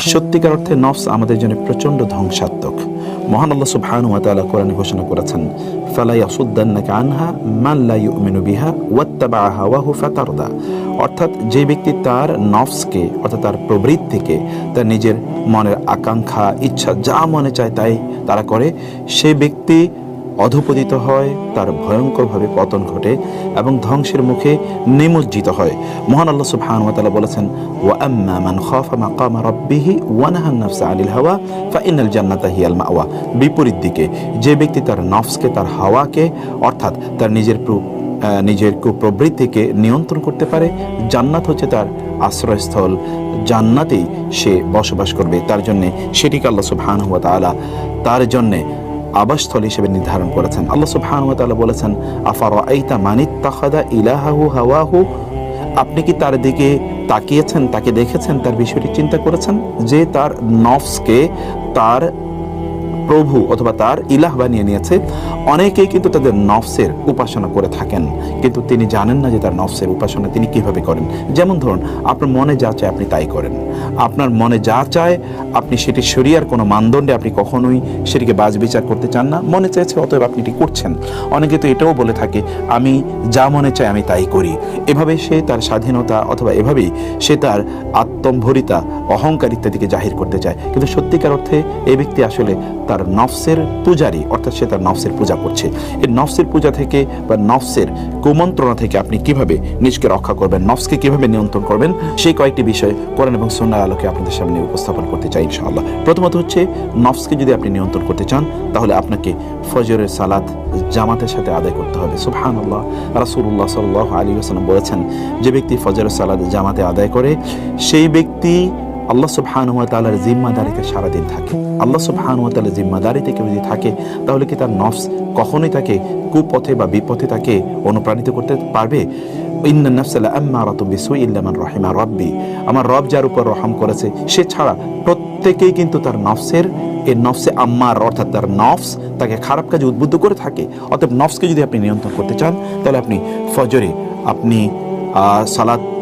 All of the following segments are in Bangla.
সত্যিকার অর্থে নফস আমাদের জন্য প্রচণ্ড ধ্বংসাত্মক। মহান আল্লাহ সুবহান ওয়া তাআলা কোরআনে ঘোষণা করেছেন, ফালা ইয়াসুদ্দান্নাকা আনহা মান লা ইউমিনু বিহা ওয়াত্তাবা হাওয়াহু ফাতারদা অর্থাৎ যে ব্যক্তি তার নফসকে, অর্থাৎ তার প্রবৃত্তিকে, তার নিজের মনের আকাঙ্ক্ষা, ইচ্ছা যা মনে চায় তাই তারা করে, সে ব্যক্তি অধপতিত হয়, তার ভয়ঙ্করভাবে পতন ঘটে এবং ধ্বংসের মুখে নিমজ্জিত হয়। মহান আল্লাহ সুবহানাহু ওয়া বলেছেন, ওয়া মান খাফা মাকামা রাব্বিহি ওয়া নাহান হাওয়া, ফা ইন্নাল জান্নাতা হিয়াল মাওয়া। বিপরীত দিকে, যে ব্যক্তি তার নফসকে, তার হাওয়াকে, অর্থাৎ তার নিজের নিজের কুপ্রবৃত্তিকে নিয়ন্ত্রণ করতে পারে, জান্নাত হচ্ছে তার আশ্রয়স্থল। জান্নাতেই সে বসবাস করবে। তার জন্যে সেটিকে আল্লাহ সুবহানাহু ওয়া তার জন্যে আবাসস্থল হিসেবে নির্ধারণ করেছেন। আল্লাহ সুবহানাহু ওয়া বলেছেন আফার আইতা মানিত্তাখাদা ইলাহাহু হাওয়াহু? আপনি কি তার দিকে তাকিয়েছেন, তাকে দেখেছেন, তার বিষয়টি চিন্তা করেছেন? যে তার নফসকে তার প্রভু অথবা তার ইলাহ বানিয়ে নিয়েছে, অনেকেই কিন্তু তাদের নফসের উপাসনা করে থাকেন, কিন্তু তিনি জানেন না যে তার নফসের উপাসনা তিনি কীভাবে করেন। যেমন ধরুন, আপনার মনে যা চায় আপনি তাই করেন। আপনার মনে যা চায়, আপনি সেটি শরিয়ার কোনো মানদণ্ডে আপনি কখনোই সেটিকে বাজ বিচার করতে চান না। মনে চাইছে অতএব আপনি এটি করছেন। অনেকে তো এটাও বলে থাকে, আমি যা মনে চাই আমি তাই করি। এভাবে সে তার স্বাধীনতা অথবা এভাবেই সে তার আত্মম্ভরিতা, অহংকার ইত্যাদিকে জাহির করতে চায়। কিন্তু সত্যিকার অর্থে এই ব্যক্তি আসলে তার নফসের পূজারী, অর্থাৎ সে তার নফসের পূজা করছে। এই নফসের পূজা থেকে বা নফসের কুমন্ত্রণা থেকে আপনি কীভাবে নিজকে রক্ষা করবেন, নফসকে কীভাবে নিয়ন্ত্রণ করবেন, সেই কয়েকটি বিষয় কোরআন এবং সুন্নাহর আলোকে আপনাদের সামনে উপস্থাপন করতে চাই ইনশাআল্লাহ। প্রথমত হচ্ছে, নফসকে যদি আপনি নিয়ন্ত্রণ করতে চান, তাহলে আপনাকে ফজরের সালাত জামাতের সাথে আদায় করতে হবে। সুবহান আল্লাহ রাসুল্লাহ সাল্লাহ আলী আসালাম বলেছেন, যে ব্যক্তি ফজরের সালাদ জামাতে আদায় করে, সেই ব্যক্তি আল্লাহ সুবহানাহু ওয়া তাআলার জিম্মাদারিতে সারাদিন থাকে। আল্লাহ সুবহানাহু ওয়া তাআলার জিম্মাদারিতে কেউ যদি থাকে, তাহলে কি তার নফস কখনোই তাকে কুপথে বা বিপথে তাকে অনুপ্রাণিত করতে পারবে? ইন্না বিসুই বিসু ইল্লামান রহিমা রব্বি। আমার রব যার উপর রহম করেছে সে ছাড়া প্রত্যেকেই কিন্তু তার নফসের এ নফসে আম্মার অর্থাৎ তার নফস তাকে খারাপ কাজে উদ্বুদ্ধ করে থাকে। অতএব নফসকে যদি আপনি নিয়ন্ত্রণ করতে চান তাহলে আপনি ফজরে আপনি আহ,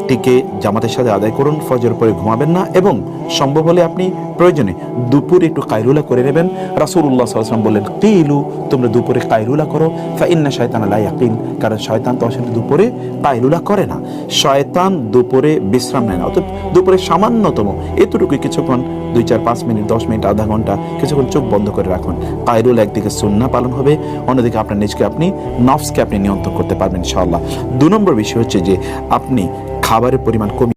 সালাদটিকে জামাতের সাথে আদায় করুন ফজর পরে ঘুমাবেন না এবং সম্ভব হলে আপনি প্রয়োজনে দুপুরে একটু কায়রুলা করে নেবেন। রাসূলুল্লাহ সাল্লাল্লাহু আলাইহি বললেন, কিলু, তোমরা দুপুরে কায়রুলা করো ইন্না শায়তানা লা ইয়াকিল কারণ শয়তান তো আসলে দুপুরে কায়রুলা করে না। শয়তান দুপুরে বিশ্রাম নেয় না, অর্থাৎ দুপুরে সামান্যতম এতটুকু কিছুক্ষণ, দুই চার পাঁচ মিনিট, দশ মিনিট, আধা ঘণ্টা কিছুক্ষণ চোখ বন্ধ করে রাখুন। কায়রুল একদিকে সুন্না পালন হবে, অন্যদিকে আপনার নিজকে আপনি নফসকে আপনি নিয়ন্ত্রণ করতে পারবেন ইনশাআল্লাহ। দু নম্বর বিষয় হচ্ছে যে, আপনি খাবারের পরিমাণ কমিয়ে